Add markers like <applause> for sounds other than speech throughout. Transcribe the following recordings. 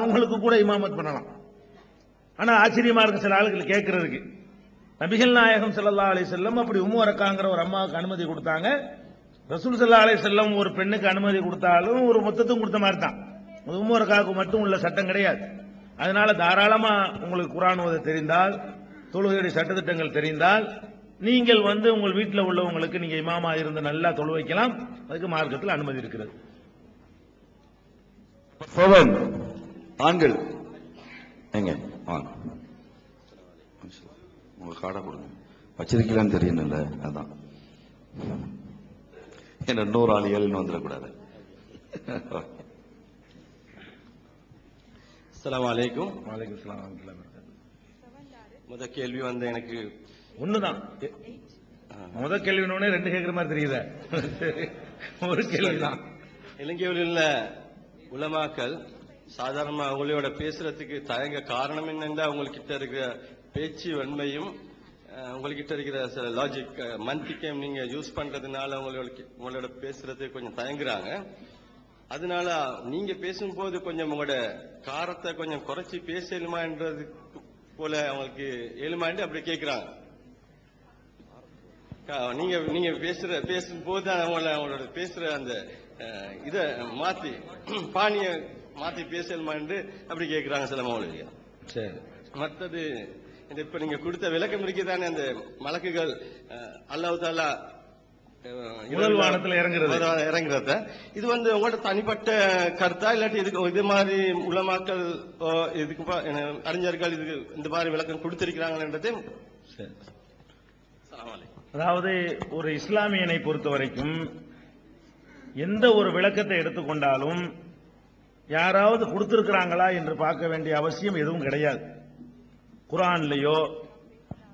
அவங்களுக்கு கூட இமாமத் பண்ணலாம். ஆனா ஆச்சரியமா இருக்கு சில ஆளுகள் கேட்கறதுக்கு நபிகள் நாயகம் ஸல்லல்லாஹு அலி செல்லம் அப்படி உம்மு ஒரு அம்மாவுக்கு அனுமதி கொடுத்தாங்க. ரசூல் ஸல்லல்லாஹு அலி செல்லம் ஒரு பெண்ணுக்கு அனுமதி கொடுத்தாலும் ஒரு மொத்தத்தும் கொடுத்த மாதிரி தான். உம்மு ரக்காவுக்கு மட்டும் உள்ள சட்டம் கிடையாது. அதனால தாராளமா உங்களுக்கு குர்ஆன் ஓத தெரிந்தால் தொழுகையுடைய சட்டத்திட்டங்கள் தெரிந்தால் நீங்கள் வந்து உங்கள் வீட்டில் உள்ளவங்களுக்கு நீங்க இமாமா இருந்து நல்லா தொழு வைக்கலாம் அதுக்கு மார்க்கத்தில் அனுமதி இருக்கிறது. ஆண்கள். எங்க வாங்க உங்க காடை கொடுங்க. வச்சிருக்கீங்களான்னு தெரியணும்ல அதான். என்ன இன்னொரு ஆள் ஏழுன்னு வந்துடக்கூடாது. அஸ்ஸலாமு அலைக்கும். வலைக்கம் ஸலாம் வரஹ்மத்துல்லாஹி வபரகாத்துஹு. முத கேள்வி வந்து எனக்கு ஒண்ணுதான். முத கேள்வினோடனே ரெண்டு கேட்கிற மாதிரி தெரியுதே. <laughs> ஒரு கேள்விதான். இலங்கையில் உள்ள உலமாக்கள் சாதாரணமா அவங்களோட பேசுறதுக்கு தயங்க காரணம் என்னன்னா அவங்கக்கிட்ட இருக்கிற பேச்சு வன்மையும் உங்கள்கிட்ட இருக்கிற சில லாஜிக் மந்திக்கம் நீங்க யூஸ் பண்றதுனால அவங்களோட உங்களோட பேசுறது கொஞ்சம் தயங்குறாங்க. அதனால நீங்க பேசும்போது கொஞ்சம் உங்களோட காரத்தை கொஞ்சம் குறைச்சி பேசலுமான்றது போல அவங்களுக்கு ஏழுமாண்டு அப்படி கேட்கிறாங்க நீங்க நீங்க பேசுற பேசும்போது அவங்கள அவங்களோட பேசுற அந்த இதை இத மாத்தி பாணிய மாத்தி பேசலுமாண்டு அப்படி கேக்குறாங்க சில மௌலிக சரி மத்தது இந்த இப்ப நீங்க கொடுத்த விளக்கம் இருக்குதானே அந்த மலக்குகள் அல்லாஹ் தாலா வானத்துல இறங்குறது. இறங்குறத இது வந்து உங்களோட தனிப்பட்ட கருத்தா இல்லாட்டி இதுக்கு இது மாதிரி உலமாக்கள் இதுக்கு அறிஞர்கள் இதுக்கு இந்த மாதிரி விளக்கம் கொடுத்திருக்கிறாங்கன்றது. அதாவது ஒரு இஸ்லாமியனை பொறுத்த வரைக்கும் எந்த ஒரு விளக்கத்தை எடுத்துக்கொண்டாலும் யாராவது கொடுத்திருக்கிறாங்களா என்று பார்க்க வேண்டிய அவசியம் எதுவும் கிடையாது. குரான்லையோ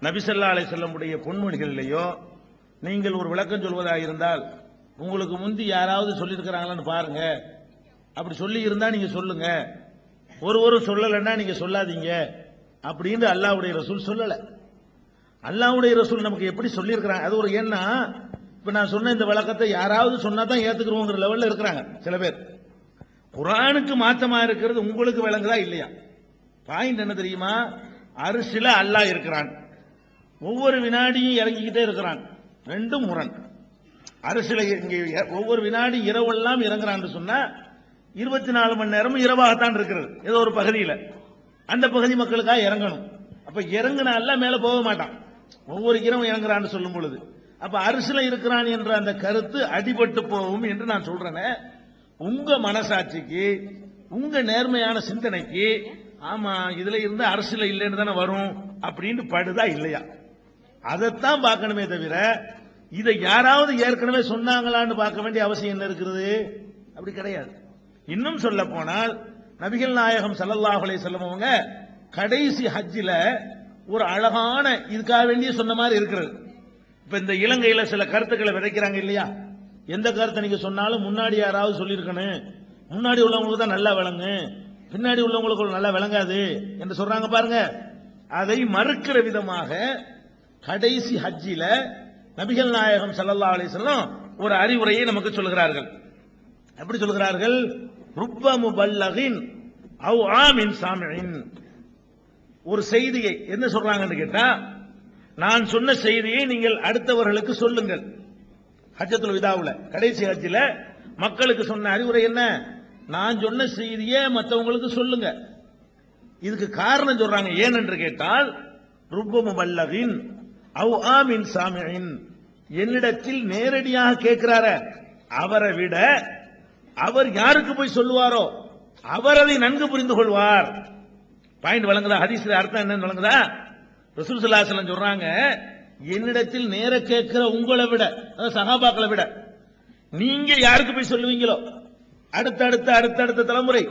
நபிசல்லா அலை செல்லமுடைய பொன்மொழிகளிலேயோ நீங்கள் ஒரு விளக்கம் சொல்வதாக இருந்தால் உங்களுக்கு முந்தி யாராவது சொல்லியிருக்கிறாங்களான்னு பாருங்க. அப்படி சொல்லி இருந்தா நீங்க சொல்லுங்க. ஒருவரும் சொல்லலைன்னா நீங்க சொல்லாதீங்க. அப்படின்னு அல்லாஹ்வுடைய ரசூல் சொல்லலை. அல்லாவுடைய ரசூல் நமக்கு எப்படி சொல்லியிருக்கிறாங்க? அது ஒரு ஏன்னா இப்ப நான் சொன்ன இந்த விளக்கத்தை யாராவது சொன்னா தான் ஏத்துக்கிறோங்கிற லெவல்ல இருக்கிறாங்க சில பேர். குரானுக்கு மாத்தமா இருக்கிறது உங்களுக்கு விளங்குதா இல்லையா? பாயிண்ட் என்ன தெரியுமா? அரிசில அல்லாஹ் இருக்கிறான். ஒவ்வொரு வினாடியும் இறங்கிக்கிட்டே இருக்கிறான். ரெண்டும் முரண். அரசியல இங்கே ஒவ்வொரு வினாடி இரவெல்லாம் இறங்குறான்னு சொன்னா இருபத்தி நாலு மணி நேரமும் இரவாகத்தான் இருக்கிறது. ஏதோ ஒரு பகுதியில. அந்த பகுதி மக்களுக்காக இறங்கணும். அப்ப இறங்குன மேல போக மாட்டான். ஒவ்வொரு இரவும் இறங்குறான்னு சொல்லும் பொழுது. அப்ப அரசுல இருக்கிறான் என்ற அந்த கருத்து அடிபட்டு போகும் என்று நான் சொல்றேன். உங்க மனசாட்சிக்கு உங்க நேர்மையான சிந்தனைக்கு ஆமா இதுல இருந்து அரசுல இல்லைன்னு தானே வரும் அப்படின்னு படுதா இல்லையா? அதைத்தான் பார்க்கணுமே தவிர இதை யாராவது ஏற்கனவே சொன்னாங்களான்னு பார்க்க வேண்டிய அவசியம் என்ன இருக்கிறது அப்படி கிடையாது. இன்னும் சொல்ல போனால் நபிகள் நாயகம் சல்லல்லாஹ் அலைஹி செல்லவங்க கடைசி ஹஜ்ஜில ஒரு அழகான இதுக்காக வேண்டிய சொன்ன மாதிரி இருக்கிறது. இப்ப இந்த இலங்கையில சில கருத்துக்களை விதைக்கிறாங்க இல்லையா? எந்த கருத்தை நீங்க சொன்னாலும் முன்னாடி யாராவது சொல்லியிருக்கணும். முன்னாடி உள்ளவங்களுக்கு தான் நல்லா விளங்கு. பின்னாடி உள்ளவங்களுக்கு நல்லா விளங்காது என்று சொல்றாங்க பாருங்க. அதை மறுக்கிற விதமாக கடைசி ஹஜ்ஜில நபிகள் நாயகம் ஸல்லல்லாஹு அலைஹி ஒரு அறிவுரையை நமக்கு சொல்கிறார்கள் எப்படி சொல்கிறார்கள் ருப்ப முபல்லகின் அவ் ஆமின் சாமின் ஒரு செய்தியை என்ன சொல்றாங்கன்னு கேட்டா நான் சொன்ன செய்தியை நீங்கள் அடுத்தவர்களுக்கு சொல்லுங்கள். ஹஜ்ஜத்துல் விதாவுல கடைசி ஹஜ்ஜில் மக்களுக்கு சொன்ன அறிவுரை என்ன? நான் சொன்ன செய்தியை மற்றவங்களுக்கு சொல்லுங்க. இதுக்கு காரணம் சொல்றாங்க. ஏன் என்று கேட்டால் ருப்ப வல்லவின் அவ் ஆமின் சாமியின். என்னிடத்தில் நேரடியாக கேட்கிறார. அவரை விட அவர் யாருக்கு போய் சொல்லுவாரோ அவர் அதை நன்கு புரிந்து கொள்வார். பாயிண்ட் வழங்குதா? ஹதீஸ்ல அர்த்தம் என்னன்னு வழங்குதா? ரசூல் ஸல்லல்லாஹு சொல்றாங்க என்னிடத்தில் நேர கேட்கிற உங்களை விட சகாபாக்களை விட நீங்க யாருக்கு போய் சொல்லுவீங்களோ? அடுத்தடுத்த அடுத்தடுத்த தலைமுறை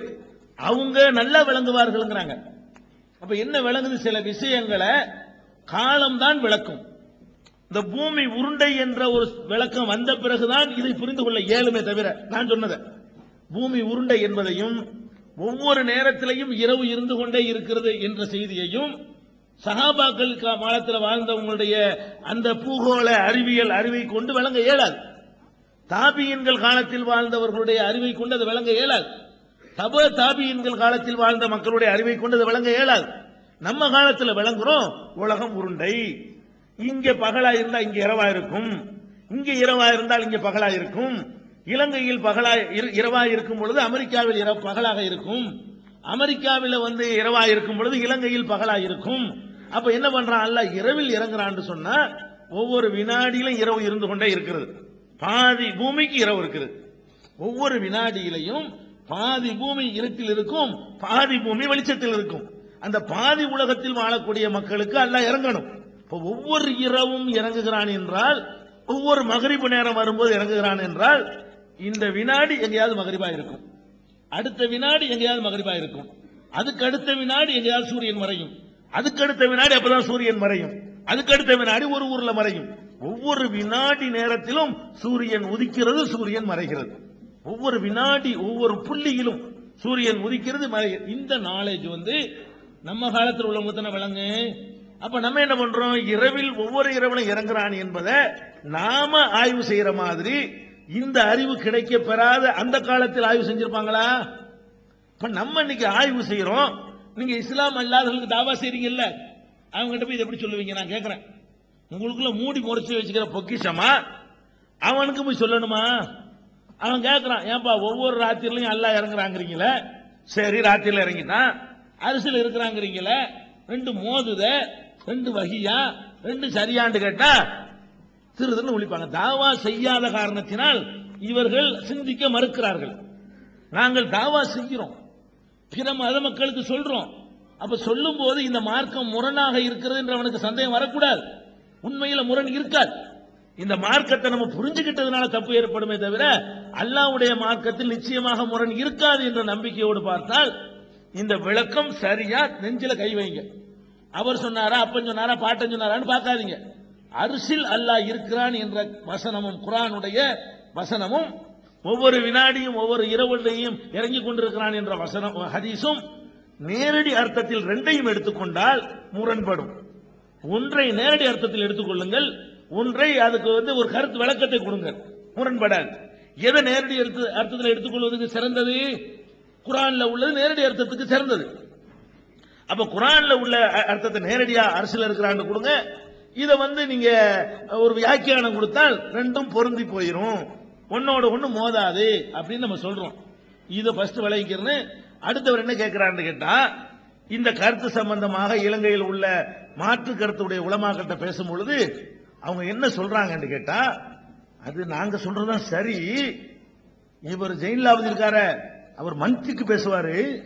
அவங்க நல்லா விளங்குவார்கள்ங்கிறாங்க. அப்ப என்ன விளங்குது? சில விஷயங்களை காலம்தான் விளக்கும். இந்த பூமி உருண்டை என்ற ஒரு விளக்கம் வந்த பிறகுதான் இதை புரிந்து கொள்ள இயலுமே தவிர நான் சொன்னதை. பூமி உருண்டை என்பதையும் ஒவ்வொரு நேரத்திலையும் இரவு இருந்து கொண்டே இருக்கிறது என்ற செய்தியையும் சகாபாக்கள் காலத்தில் வாழ்ந்தவங்களுடைய அந்த பூகோள அறிவியல் அறிவை கொண்டு விளங்க இயலாது. தாபியன்கள் காலத்தில் வாழ்ந்தவர்களுடைய அறிவை கொண்டு அது விளங்க இயலாது. தப தாபியன்கள் காலத்தில் வாழ்ந்த மக்களுடைய அறிவை கொண்டு அதை விளங்க இயலாது. நம்ம காலத்தில் விளங்குறோம் உலகம் உருண்டை. இங்க பகலா இருந்தா இங்க இரவா இருக்கும். இங்க இரவா இருந்தால் இங்க பகலா இருக்கும். இலங்கையில் பகலா இரு- இரவா இருக்கும் பொழுது அமெரிக்காவில் இரவு பகலாக இருக்கும். அமெரிக்காவில் வந்து இரவா இருக்கும் பொழுது இலங்கையில் பகலா இருக்கும். அப்ப என்ன பண்றான்? அல்ல இரவில் இறங்குறான்னு சொன்னா ஒவ்வொரு வினாடியிலும் இரவு இருந்து கொண்டே இருக்கிறது. பாதி பூமிக்கு இரவு இருக்குது. ஒவ்வொரு வினாடியிலையும் பாதி பூமி இருட்டில் இருக்கும் பாதி பூமி வெளிச்சத்தில் இருக்கும். அந்த பாதி உலகத்தில் வாழக்கூடிய மக்களுக்கு அல்ல இறங்கணும். இப்போ ஒவ்வொரு இரவும் இறங்குகிறான் என்றால் ஒவ்வொரு மகரிப்பு நேரம் வரும்போது இறங்குகிறான் என்றால் இந்த வினாடி எங்கேயாவது மகரிபா இருக்கும். அடுத்த வினாடி எங்கேயாவது மகரிபா இருக்கும். அதுக்கு அடுத்த வினாடி எங்கேயாவது சூரியன் மறையும். அதுக்கு அடுத்த வினாடி அப்பதான் சூரியன் மறையும். அதுக்கு அடுத்த வினாடி ஒரு ஊர்ல மறையும். ஒவ்வொரு வினாடி நேரத்திலும் சூரியன் உதிக்கிறது சூரியன் மறைகிறது. ஒவ்வொரு வினாடி ஒவ்வொரு புள்ளியிலும் சூரியன் உதிக்கிறது மறைகிறது இந்த நாலேஜ் வந்து நம்ம காலத்தில் உள்ளவங்க தானே விளங்கு. அப்ப நம்ம என்ன பண்றோம்? இரவில் ஒவ்வொரு இரவிலும் இறங்குறான் என்பதை நாம ஆய்வு செய்யற மாதிரி இந்த அறிவு கிடைக்க பெறாத அந்த காலத்தில் ஆய்வு செஞ்சிருப்பாங்களா? இப்ப நம்ம இன்னைக்கு ஆய்வு செய்யறோம் நீங்க இஸ்லாம் அல்லாதவங்களுக்கு தாவா செய்றீங்கல்ல அவங்க கிட்ட போய் இதை எப்படி சொல்லுவீங்க? நான் கேட்கிறேன் உங்களுக்குள்ள மூடி முறைச்சு வச்சுக்கிற பொக்கிஷமா? அவனுக்கு போய் சொல்லணுமா? அவன் கேட்கறான் ஏன்பா ஒவ்வொரு ராத்திரிலையும் அல்லா இறங்குறாங்கிறீங்களே? சரி ராத்திரில இறங்கிட்டான் அரசியல் இருக்கிறாங்கிறீங்களே? ரெண்டு மோதுத ரெண்டு வகியா ரெண்டு சரியாண்டு கேட்டா திருதுன்னு ஒழிப்பாங்க தாவா செய்யாத காரணத்தினால் இவர்கள் சிந்திக்க மறுக்கிறார்கள். நாங்கள் தாவா செய்கிறோம். பிற மத மக்களுக்கு சொல்றோம். அப்ப சொல்லும் போது இந்த மார்க்கம் முரணாக இருக்கிறது என்று அவனுக்கு சந்தேகம் வரக்கூடாது. உண்மையில முரண் இருக்காது. இந்த மார்க்கத்தை நம்ம புரிஞ்சுக்கிட்டதுனால தப்பு ஏற்படுமே தவிர அல்லாவுடைய மார்க்கத்தில் நிச்சயமாக முரண் இருக்காது என்ற நம்பிக்கையோடு பார்த்தால் இந்த விளக்கம் சரியா நெஞ்சில கை வைங்க. அவர் சொன்னாரா அப்பன் சொன்னாரா பாட்டன் சொன்னாரான்னு பார்க்காதீங்க. அரிசில் அல்லாஹ் இருக்கிறான் என்ற வசனமும் குரானுடைய வசனமும் ஒவ்வொரு வினாடியும் ஒவ்வொரு இரவுலையும் இறங்கிக் கொண்டிருக்கிறான் என்ற வசனம் ஹதீஸும் நேரடி அர்த்தத்தில் ரெண்டையும் எடுத்துக்கொண்டால் முரண்படும். ஒன்றை நேரடி அர்த்தத்தில் எடுத்துக்கொள்ளுங்கள் ஒன்றை அதுக்கு வந்து ஒரு கருத்து விளக்கத்தை கொடுங்க முரண்படாது. எதை நேரடி அர்த்தத்தில் எடுத்துக்கொள்வதற்கு சிறந்தது? குரான்ல உள்ளது நேரடி அர்த்தத்துக்கு சிறந்தது. அப்ப குரான்ல உள்ள அர்த்தத்தை நேரடியா அரசியல் இருக்கிறான்னு கொடுங்க. இதை வந்து நீங்க ஒரு வியாக்கியானம் கொடுத்தால் ரெண்டும் பொருந்தி போயிரும். ஒன்னோட ஒண்ணு மோதாது அப்படின்னு நம்ம சொல்றோம். இதை ஃபர்ஸ்ட் விளைவிக்கிறேன்னு அடுத்தவர் என்ன கேட்கிறான்னு கேட்டா இந்த கருத்து சம்பந்தமாக இலங்கையில் உள்ள மாற்று கருத்துடைய உலமாக்கிட்ட பேசும் பொழுது அவங்க என்ன சொல்றாங்கன்னு கேட்டா அது நாங்க சொல்றதுதான் சரி. இவர் ஜெயின்லாவது இருக்கார. அவர் மந்திக்கு பேசுவாரு.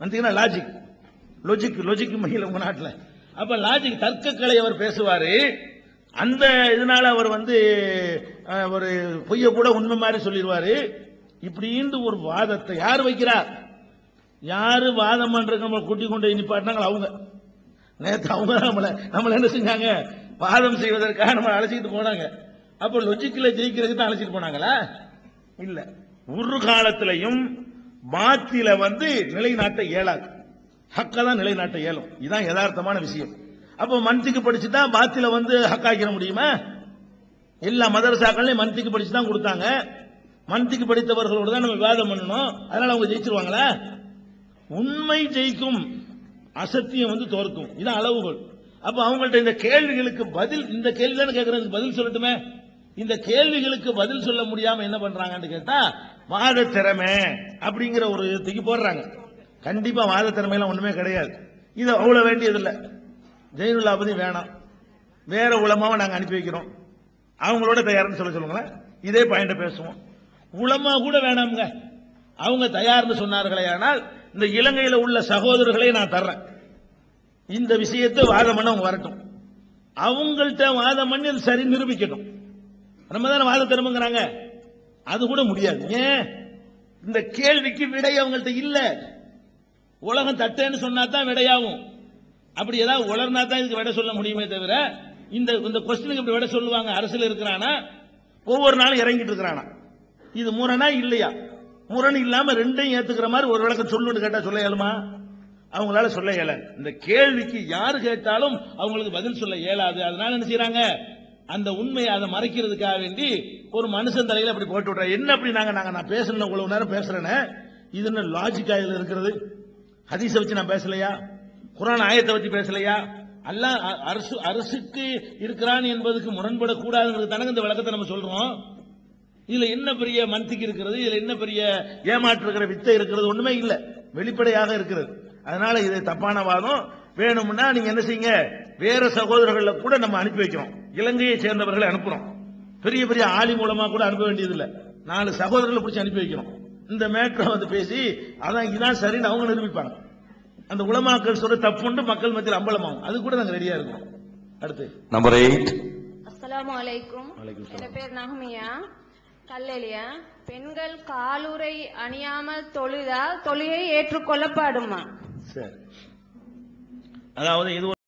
மந்திக்குனா லாஜிக் லொஜிக் லொஜிக் மகிழ உங்க நாட்டில். அப்ப லாஜிக் தர்க்கக்கலை அவர் பேசுவாரு. அந்த இதனால அவர் வந்து ஒரு பொய்ய கூட உண்மை மாதிரி சொல்லிடுவாரு. இப்படின்னு ஒரு வாதத்தை யார் வைக்கிறார்? யாரு வாதம் பண்றது நம்ம கூட்டி கொண்டு நிப்பாட்டினாங்க அவங்க. நேற்று அவங்க நம்மளை நம்மளை என்ன செஞ்சாங்க? வாதம் செய்வதற்காக நம்ம அழைச்சிட்டு போனாங்க. அப்ப லொஜிக்கில் ஜெயிக்கிறதுக்கு தான் அழைச்சிட்டு போனாங்களா? இல்ல. ஒரு காலத்திலையும் பாத்தில வந்து நிலைநாட்ட இயலாது. ஹக்கா தான் நிலைநாட்ட இயலும். இதுதான் யதார்த்தமான விஷயம். அப்போ மந்திக்கு படிச்சுட்டா பாத்தில வந்து ஹக்காக்கிற முடியுமா? எல்லா மதரசாக்களையும் மந்திக்கு படிச்சு தான் கொடுத்தாங்க. மந்திக்கு படித்தவர்களோடு தான் நம்ம விவாதம் பண்ணணும். அதனால அவங்க ஜெயிச்சிருவாங்களா? உண்மை ஜெயிக்கும் அசத்தியம் வந்து தோற்கும். இதான் அளவுகள் அப்ப அவங்கள்ட்ட இந்த கேள்விகளுக்கு பதில் இந்த கேள்வி தானே கேட்கறேன் பதில் சொல்லட்டுமே. இந்த கேள்விகளுக்கு பதில் சொல்ல முடியாம என்ன பண்றாங்கன்னு கேட்டா வாத திறமை அப்படிங்கிற ஒரு இதுக்கு போடுறாங்க. கண்டிப்பா வாத திறமையெல்லாம் ஒண்ணுமே கிடையாது. இது அவ்வளவு வேண்டியதில்லை. ஜெயினுல்லாபதி வேணாம். வேற உலமாவை நாங்கள் அனுப்பி வைக்கிறோம். அவங்களோட தயார்னு சொல்ல சொல்லுங்களேன். இதே பாயிண்ட பேசுவோம். உளமா கூட வேணாமுங்க. அவங்க தயார்னு சொன்னார்களே ஆனால் இந்த இலங்கையில் உள்ள சகோதரர்களை நான் தர்றேன். இந்த விஷயத்தை வாதம் பண்ண அவங்க வரட்டும். அவங்கள்ட்ட வாதம் பண்ணி அது சரி நிரூபிக்கட்டும். நம்ம தானே வாத திரும்புங்கிறாங்க. அது கூட முடியாது. ஏன்? இந்த கேள்விக்கு விடை அவங்கள்ட்ட இல்ல. உலகம் தட்டேன்னு சொன்னா தான் விடையாகும். அப்படி ஏதாவது உலர்னா தான் இதுக்கு விடை சொல்ல முடியுமே தவிர இந்த இந்த கொஸ்டினுக்கு இப்படி விட சொல்லுவாங்க. அரசில் இருக்கிறானா? ஒவ்வொரு நாளும் இறங்கிட்டு இருக்கிறானா? இது முரணா இல்லையா? முரண் இல்லாம ரெண்டையும் ஏத்துக்கிற மாதிரி ஒரு விளக்கம் சொல்லுன்னு கேட்டா சொல்ல இயலுமா? அவங்களால சொல்ல இயல. இந்த கேள்விக்கு யார் கேட்டாலும் அவங்களுக்கு பதில் சொல்ல இயலாது. அதனால என்ன செய்யறாங்க அந்த உண்மையை அதை மறைக்கிறதுக்காக வேண்டி ஒரு மனுஷன் தலையில அப்படி போட்டு விடுற என்ன அப்படி நாங்க நாங்க நான் பேசணும் இவ்வளவு நேரம் பேசுறேன்னு இது என்ன லாஜிக்கா இதுல இருக்கிறது? ஹதீஸை வச்சு நான் பேசலையா? குரான் ஆயத்தை வச்சு பேசலையா? அல்லாஹ் அ- அரசு அரசுக்கு இருக்கிறான் என்பதுக்கு முரண்படக்கூடாதுங்கிறது தானே இந்த விளக்கத்தை நம்ம சொல்றோம். இதுல என்ன பெரிய மந்திக்கு இருக்கிறது? இதுல என்ன பெரிய ஏமாற்றுகிற வித்தை இருக்கிறது? ஒண்ணுமே இல்லை. வெளிப்படையாக இருக்கிறது. அதனால இது தப்பான வாதம். வேணும்னா நீங்க என்ன செய்யுங்க? வேற சகோதரர்களை கூட நம்ம அனுப்பி வைக்கிறோம். இலங்கையை சேர்ந்தவர்களை அனுப்புறோம். பெரிய பெரிய ஆளி மூலமா கூட அனுப்ப வேண்டியது இல்ல நாலு சகோதரர்களை பிடிச்சி அனுப்பி வைக்கிறோம். இந்த மேட்டரை வந்து பேசி அதான் இதுதான் சரின்னு அவங்க நிரூபிப்பாங்க. அந்த உலமாக்கள் சொல்ற தப்புண்டு மக்கள் மத்தியில் அம்பலமாகும். அது கூட நாங்க ரெடியா இருக்கோம் அடுத்து. நம்பர் எயிட் அஸ்ஸலாமு அலைக்கும். வலைக்கும் என் பேர் நகமியா. கல்லெலியா. பெண்கள் காலுறை அணியாமல் தொழுதால் தொழுகை ஏற்றுக்கொள்ளப்படுமா? சரி. அதாவது இது